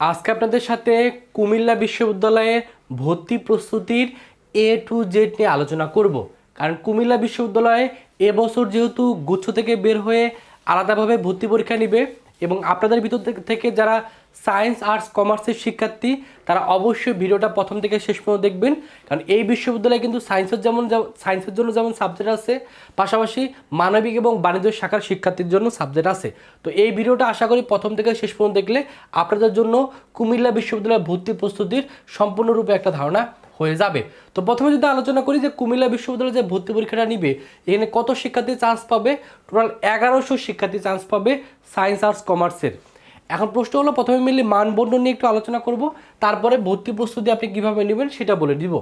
আজকে আপনাদের সাথে কুমিল্লা বিশ্ববিদ্যালয়ে ভর্তি প্রস্তুতির এ টু জেড নিয়ে আলোচনা করব। কারণ কুমিল্লা বিশ্ববিদ্যালয়ে এবছর যেহেতু গুচ্ছ থেকে বের হয়ে আলাদাভাবে ভর্তি পরীক্ষা নেবে এবং আপনাদের ভিতর থেকে- যারা সায়েন্স আর্টস কমার্সের শিক্ষার্থী, তারা অবশ্যই ভিডিওটা প্রথম থেকে শেষ পর্যন্ত দেখবেন। কারণ এই বিশ্ববিদ্যালয়ে কিন্তু সায়েন্সের যেমন- সায়েন্সের জন্য যেমন সাবজেক্ট আছে, পাশাপাশি মানবিক এবং বাণিজ্য শাখার শিক্ষার্থীর জন্য সাবজেক্ট আছে। তো এই ভিডিওটা আশা করি প্রথম থেকে শেষ পর্যন্ত দেখলে আপনাদের জন্য কুমিল্লা বিশ্ববিদ্যালয়ের ভর্তি প্রস্তুতির সম্পূর্ণরূপে একটা ধারণা। হয়ে যাবে। তো প্রথমে যদি আলোচনা করি যে কুমিল্লা বিশ্ববিদ্যালয়ে যে ভর্তি পরীক্ষাটা নিবে, এখানে কত শিক্ষার্থী চান্স পাবে? টোটাল এগারোশো শিক্ষার্থী চান্স পাবে সায়েন্স আর্টস কমার্সের এখন প্রশ্ন হলো, প্রথমে মিলে মানবন্ধন নিয়ে একটু আলোচনা করব, তারপরে ভর্তি প্রস্তুতি আপনি কীভাবে নেবেন সেটা বলে দিব।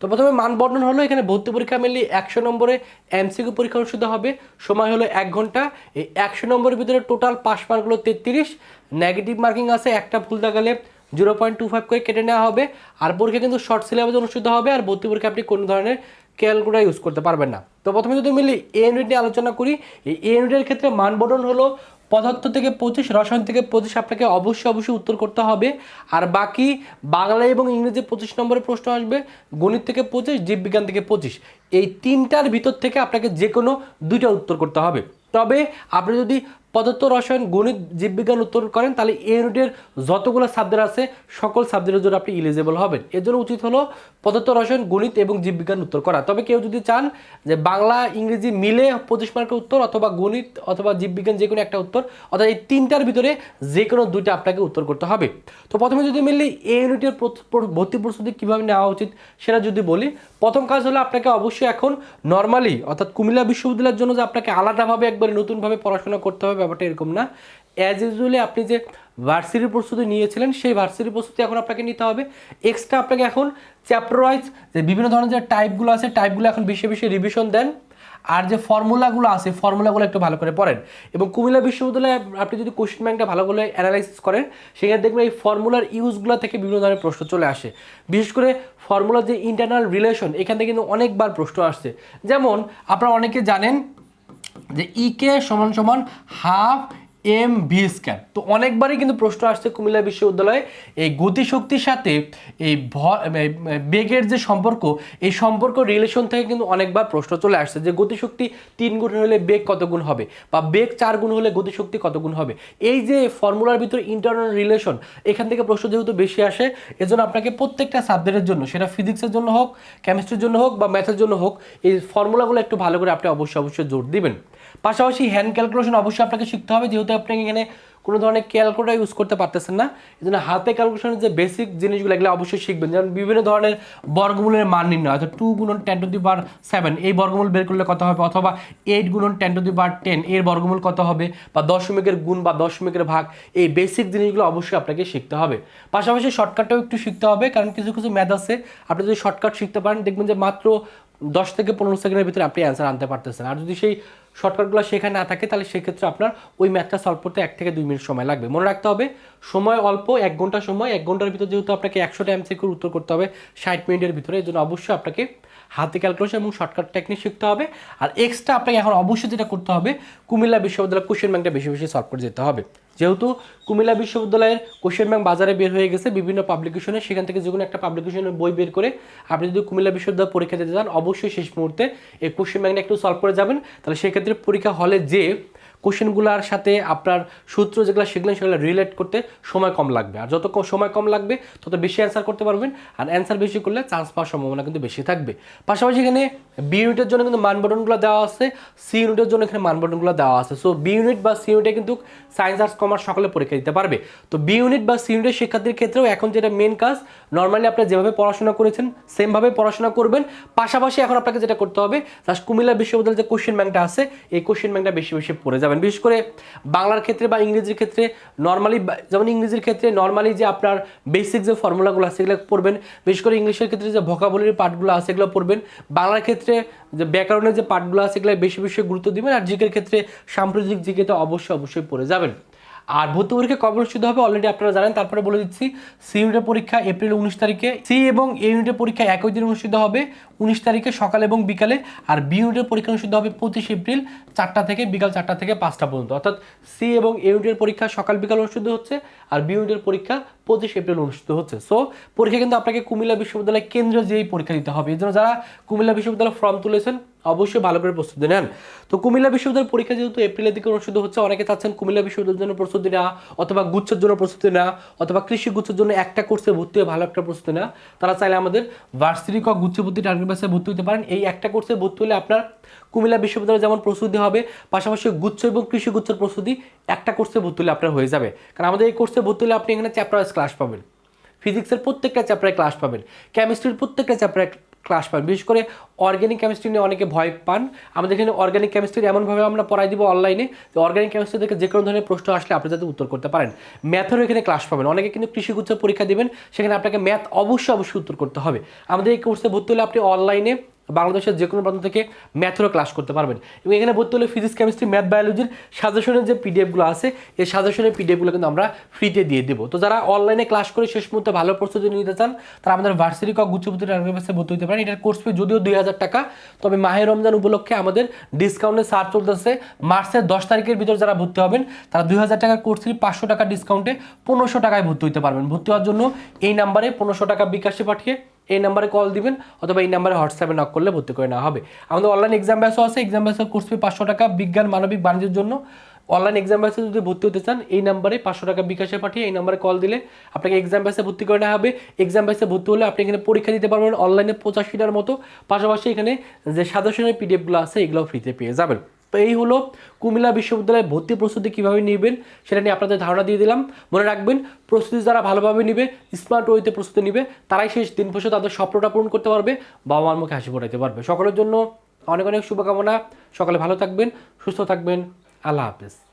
তো প্রথমে মানবন্ধন হলো, এখানে ভর্তি পরীক্ষা মিলিয়ে একশো নম্বরে এমসিকিউ পরীক্ষা অনুষ্ঠিত হবে, সময় হলো এক ঘণ্টা। এই একশো নম্বরের ভিতরে টোটাল পাস মার্কগুলো তেত্রিশ নেগেটিভ মার্কিং আছে একটা ভুল দেখালে জিরো পয়েন্ট টু ফাইভ করে কেটে নেওয়া হবে। আর পরীক্ষা কিন্তু শর্ট সিলেবাস অনুষ্ঠিত হবে। আর ভর্তি পরীক্ষা আপনি কোনো ধরনের ক্যালকুলেটার ইউজ করতে পারবেন না। তো প্রথমে যদি মিলি এ ইউনিট নিয়ে আলোচনা করি, এই এ ইউনিটের ক্ষেত্রে মানবন্ধন হলো পদার্থ থেকে পঁচিশ, রসায়ন থেকে পঁচিশ আপনাকে অবশ্যই অবশ্যই উত্তর করতে হবে। আর বাকি বাংলা এবং ইংরেজি পঁচিশ নম্বরের প্রশ্ন আসবে, গণিত থেকে পঁচিশ, জীববিজ্ঞান থেকে পঁচিশ। এই তিনটার ভিতর থেকে আপনাকে যে কোনো দুইটা উত্তর করতে হবে। তবে আপনি যদি পদার্থ রসায়ন, গণিত, জীববিজ্ঞান উত্তর করেন, তাহলে এই ইউনিটের যতগুলো সাবজেক্ট আছে, সকল সাবজেক্টের জন্য আপনি ইলিজিবল হবেন। এর জন্য উচিত হলো পদার্থ রসায়ন, গণিত এবং জীববিজ্ঞান উত্তর করা। তবে কেউ যদি চান যে বাংলা, ইংরেজি মিলে পঁচিশ মার্কের উত্তর অথবা গণিত অথবা জীববিজ্ঞান যে কোনো একটা উত্তর, অর্থাৎ এই তিনটার ভিতরে যে কোনো দুইটা আপনাকে উত্তর করতে হবে। তো প্রথমে যদি মিললে এই ইউনিটের ভর্তি প্রস্তুতি কীভাবে নেওয়া উচিত সেটা যদি বলি, প্রথম কাজ হলো আপনাকে অবশ্যই এখন নর্মালি অর্থাৎ কুমিল্লা বিশ্ববিদ্যালয়ের জন্য যে আপনাকে আলাদাভাবে একবার নতুনভাবে পড়াশোনা করতে হবে ব্যাপারটা এরকম না। অ্যাজ ইউজুয়ালি আপনি যে ভার্সিটির প্রস্তুতি নিয়েছিলেন, সেই ভার্সিটির প্রস্তুতি এখন আপনাকে নিতে হবে। এক্সট্রা আপনাকে এখন চ্যাপ্টার ওয়াইজ যে বিভিন্ন ধরনের যে টাইপগুলো আছে টাইপগুলো এখন বেশি বেশি রিভিশন দেন। আর যে ফর্মুলাগুলো আছে ফর্মুলাগুলো একটু ভালো করে পড়েন। এবং কুমিল্লা বিশ্ববিদ্যালয়ে আপনি যদি কোশ্চেন ব্যাংকটা ভালো করে অ্যানালাইসিস করেন, সেখানে দেখবেন এই ফর্মুলার ইউজগুলো থেকে বিভিন্ন ধরনের প্রশ্ন চলে আসে। বিশেষ করে ফর্মুলার যে ইন্টারনাল রিলেশন এখান থেকে কিন্তু অনেকবার প্রশ্ন আসছে। যেমন, আপনারা অনেকে জানেন যে ইকে সমান সমান হাফ এম ভি স্কয়ার তো অনেকবারই কিন্তু প্রশ্ন আসছে কুমিল্লা বিশ্ববিদ্যালয়ে, এই গতিশক্তির সাথে এই বেগের যে সম্পর্ক, এই সম্পর্ক রিলেশন থেকে কিন্তু অনেকবার প্রশ্ন চলে আসছে যে গতিশক্তি তিন গুণ হলে বেগ কত গুণ হবে বা বেগ চার গুণ হলে গতিশক্তি কত গুণ হবে। এই যে ফর্মুলার ভিতরে ইন্টারনাল রিলেশন এখান থেকে প্রশ্ন যেহেতু বেশি আসে, এজন্য আপনাকে প্রত্যেকটা সাবজেক্টের জন্য, সেটা ফিজিক্সের জন্য হোক কেমিস্ট্রির জন্য হোক বা ম্যাথের জন্য হোক, এই ফর্মুলাগুলো একটু ভালো করে আপনি অবশ্যই অবশ্যই জোর দিবেন। পাশাপাশি হ্যান্ড ক্যালকুলেশন অবশ্যই আপনাকে শিখতে হবে, যেহেতু আপনি এখানে কোনো ধরনের ক্যালকুলেটার ইউজ করতে পারতেছেন না। এই জন্য হাতে ক্যালকুলেশনের যে বেসিক জিনিসগুলো, এগুলো অবশ্যই শিখবেন। যেমন বিভিন্ন ধরনের বর্গমূলের মান নির্ণয়, অর্থাৎ টু গুণন টেন টু দি বার সেভেন এই বর্গমূল বের করলে কত হবে? অথবা এইট গুণন টেন টু দি বার টেন এর বর্গমূল কত হবে? বা দশমিকের গুণ বা দশমিকের ভাগ, এই বেসিক জিনিসগুলো অবশ্যই আপনাকে শিখতে হবে। পাশাপাশি শর্টকাটটাও একটু শিখতে হবে, কারণ কিছু কিছু ম্যাথ আছে। আপনি যদি শর্টকাট শিখতে পারেন, দেখবেন যে মাত্র দশ থেকে পনেরো সেকেন্ডের ভিতরে আপনি অ্যান্সার আনতে পারতেছেন। আর যদি সেই শর্টকাটগুলো শেখা না থাকে, তাহলে সেক্ষেত্রে আপনার ওই ম্যাথটা সলভ করতে এক থেকে দুই মিনিট সময় লাগবে। মনে রাখতে হবে, সময় অল্প, এক ঘণ্টা সময়, এক ঘণ্টার ভিতরে যেহেতু আপনাকে একশোটা এমসিকিউর উত্তর করতে হবে ষাট মিনিটের ভিতরে, এই জন্য অবশ্যই আপনাকে হাতে ক্যালকুলেশন এবং শর্টকাট টেকনিক শিখতে হবে। আর এক্সট্রা আপনাকে এখন অবশ্যই যেটা করতে হবে, কুমিল্লা বিশ্ববিদ্যালয় কোশ্চেন ব্যাংকটা বেশি বেশি সলভ করে যেতে হবে। যেহেতু কুমিল্লা বিশ্ববিদ্যালয়ের কোশ্চেন ব্যাংক বাজারে বের হয়ে গেছে, বিভিন্ন পাবলিকেশনে সেখান থেকে যে কোনো একটা পাবলিকেশনের বই বের করে আপনি যদি কুমিল্লা বিশ্ববিদ্যালয় পরীক্ষা দিতে চান, অবশ্যই শেষ মুহূর্তে এই কোশ্চেন ব্যাংকটা একটু সলভ করে যাবেন। তাহলে সেক্ষেত্রে পরীক্ষা হলে যে কোশ্চেনগুলোর সাথে আপনার সূত্র যেগুলো শিখলেন সেগুলো রিলেট করতে সময় কম লাগবে। আর যত সময় কম লাগবে, তত বেশি অ্যান্সার করতে পারবেন। আর অ্যান্সার বেশি করলে চান্স পাওয়ার সম্ভাবনা কিন্তু বেশি থাকবে। পাশাপাশি এখানে বি ইউনিটের জন্য কিন্তু মানবটনগুলো দেওয়া আছে সি ইউনিটের জন্য এখানে মান মানবটনগুলো দেওয়া আছে। সো বি ইউনিট বা সি ইউনিটে কিন্তু সায়েন্স আর্টস কমার্স সকলে পরীক্ষা দিতে পারবে। তো বি ইউনিট বা সি ইউনিটের শিক্ষার্থীর ক্ষেত্রেও এখন যেটা মেন কাজ নর্মালি আপনি যেভাবে পড়াশোনা করেছেন সেমভাবে পড়াশোনা করবেন। পাশাপাশি এখন আপনাকে যেটা করতে হবে জাস্ট কুমিল্লা বিশ্ববিদ্যালয়ের যে কোশ্চেন ব্যাংকটা আছে, এই কোশ্চেন ব্যাংকটা বেশি বেশি পড়ে যাবেন। বিশেষ করে বাংলার ক্ষেত্রে বা ইংরেজির ক্ষেত্রে নর্মালি যেমন ইংরেজির ক্ষেত্রে নর্মালি যে আপনার বেসিক যে ফর্মুলাগুলো আছে সেগুলো পড়বেন। বিশেষ করে ইংলিশের ক্ষেত্রে যে ভোকাবুলারি পার্টগুলো আছে সেগুলো পড়বেন। বাংলার ক্ষেত্রে যে ব্যাকরণের যে পার্টগুলো আছে এগুলো বেশি বেশি গুরুত্ব দিবেন। আর জিকের ক্ষেত্রে সাম্প্রতিক জিকেতে অবশ্যই অবশ্যই পড়ে যাবেন। আর ভর্তি পরীক্ষা কবে অনুষ্ঠিত হবে অলরেডি আপনারা জানেন। তারপরে বলে দিচ্ছি সি ইউনিটের পরীক্ষা এপ্রিল উনিশ তারিখে সি এবং এ ইউনিটের পরীক্ষা একই দিন অনুষ্ঠিত হবে, উনিশ তারিখে সকাল এবং বিকালে, আর বি ইউনিটের পরীক্ষা অনুষ্ঠিত হবে পঁচিশ এপ্রিল চারটা থেকে, বিকাল চারটা থেকে পাঁচটা পর্যন্ত। অর্থাৎ সি এবং এ ইউনিটের পরীক্ষা সকাল, বিকাল অনুষ্ঠিত হচ্ছে, আর বি ইউনিটের পরীক্ষা পঁচিশ এপ্রিল অনুষ্ঠিত হচ্ছে। সো পরীক্ষা কিন্তু আপনাকে কুমিল্লা বিশ্ববিদ্যালয় কেন্দ্রে যেই পরীক্ষা দিতে হবে। এই জন্য যারা কুমিল্লা বিশ্ববিদ্যালয় ফর্ম তুলেছেন অবশ্যই ভালো করে প্রস্তুতি নেন। তো কুমিল্লা বিশ্ববিদ্যালয়ের পরীক্ষা যেহেতু এপ্রিলের দিকে অনুষ্ঠিত হচ্ছে, অনেকে চাচ্ছেন কুমিল্লা বিশ্ববিদ্যালয়ের জন্য প্রস্তুতি নেওয়া অথবা গুচ্ছের জন্য প্রস্তুতি নেওয়া অথবা কৃষি গুচ্ছের জন্য একটা কোর্সে ভর্তি হয়ে ভালো একটা প্রস্তুতি নেওয়া। তারা চাইলে আমাদের ভার্সিটি ক গুচ্ছ ভর্তি টার্গেট বেসে ভর্তি হতে পারেন। এই একটা কোর্সে ভর্তি হলে আপনার কুমিল্লা বিশ্ববিদ্যালয়ে যেমন প্রস্তুতি হবে, পাশাপাশি গুচ্ছ এবং কৃষি গুচ্ছের প্রস্তুতি একটা কোর্সে ভর্তি হলে আপনার হয়ে যাবে। কারণ আমাদের এই কোর্সে ভর্তি হলে আপনি এখানে চ্যাপ্টার ক্লাস পাবেন। ফিজিক্সের প্রত্যেকটা চ্যাপ্টারে ক্লাস পাবেন। কেমিস্ট্রির প্রত্যেকটা চ্যাপ্টারে ক্লাস পান। বিশেষ করে অর্গ্যানিক কেমিস্ট্রি নিয়ে অনেকে ভয় পান। আমাদের এখানে অর্গ্যানিক কেমিস্ট্রি এমনভাবে আমরা পড়াই দিব অনলাইনে যে অর্গ্যানিক কেমিস্ট্রি থেকে যে কোনো ধরনের প্রশ্ন আসলে আপনি যাতে উত্তর করতে পারেন। ম্যাথেরও এখানে ক্লাস পাবেন। অনেকে কিন্তু কৃষিগুচ্ছ পরীক্ষা দেবেন, সেখানে আপনাকে ম্যাথ অবশ্যই অবশ্যই উত্তর করতে হবে। আমাদের এই কোর্সে ভর্তি হলে আপনি অনলাইনে বাংলাদেশের যে কোনো প্রান্ত থেকে ম্যাথেরও ক্লাস করতে পারবেন। এবং এখানে ভর্তি হলে ফিজিক্স কেমিস্ট্রি ম্যাথ বায়োলজির সাজেশনের যে পিডিএফগুলো আছে, এই সাজেশনের পিডিএফগুলো কিন্তু আমরা ফ্রিতে দিয়ে দেবো। তো যারা অনলাইনে ক্লাস করে শেষ মুহূর্তে ভালো প্রস্তুতি নিতে চান, তারা আমাদের ভার্সিটি কক গুচ্ছপতি টার্গেটে ভর্তি হতে পারেন। এটার কোর্স ফি যদিও দুই হাজার টাকা, তবে মাহে রমজান উপলক্ষে আমাদের ডিসকাউন্টে সার চলতেছে। মার্চের দশ তারিখের ভিতর যারা ভর্তি হবেন, তারা দুই হাজার টাকার কোর্স ফি পাঁচশো টাকা ডিসকাউন্টে পনেরোশো টাকায় ভর্তি হতে পারবেন। ভর্তি হওয়ার জন্য এই নাম্বারে পনেরোশো টাকা বিকাশে পাঠিয়ে এই নাম্বারে কল দিবেন, অথবা এই নাম্বারে হোয়াটসঅ্যাপে নক করলে ভর্তি করে নেওয়া হবে। আমাদের অনলাইন এক্সাম ব্যাসও আছে এক্সাম ব্যাসের কোর্স ফি পাঁচশো টাকা বিজ্ঞান, মানবিক, বাণিজ্যের জন্য। অনলাইন এক্সাম ব্যাসে যদি ভর্তি হতে চান, এই নাম্বারে পাঁচশো টাকা বিকাশে পাঠিয়ে এই নাম্বারে কল দিলে আপনাকে এক্সাম ব্যাসে ভর্তি করে নেওয়া হবে। এক্সাম ব্যাসে ভর্তি হলে আপনি এখানে পরীক্ষা দিতে পারবেন অনলাইনে পঁচাশিটার মতো। পাশাপাশি এখানে যে সাজেশনের পিডিএফগুলো আছে এগুলো ফ্রিতে পেয়ে যাবেন। এই হলো কুমিল্লা বিশ্ববিদ্যালয়ে ভর্তি প্রস্তুতি কীভাবে নেবেন সেটা নিয়ে আপনাদের ধারণা দিয়ে দিলাম। মনে রাখবেন, প্রস্তুতি যারা ভালোভাবে নেবে স্মার্ট ওয়েতে প্রস্তুতি নেবে, তারাই শেষ দিন বসে তাদের স্বপ্নটা পূরণ করতে পারবে বাবা মার মুখে হাসি ফোটাইতে পারবে। সকলের জন্য অনেক অনেক শুভকামনা। সকালে ভালো থাকবেন, সুস্থ থাকবেন। আল্লাহ হাফিজ।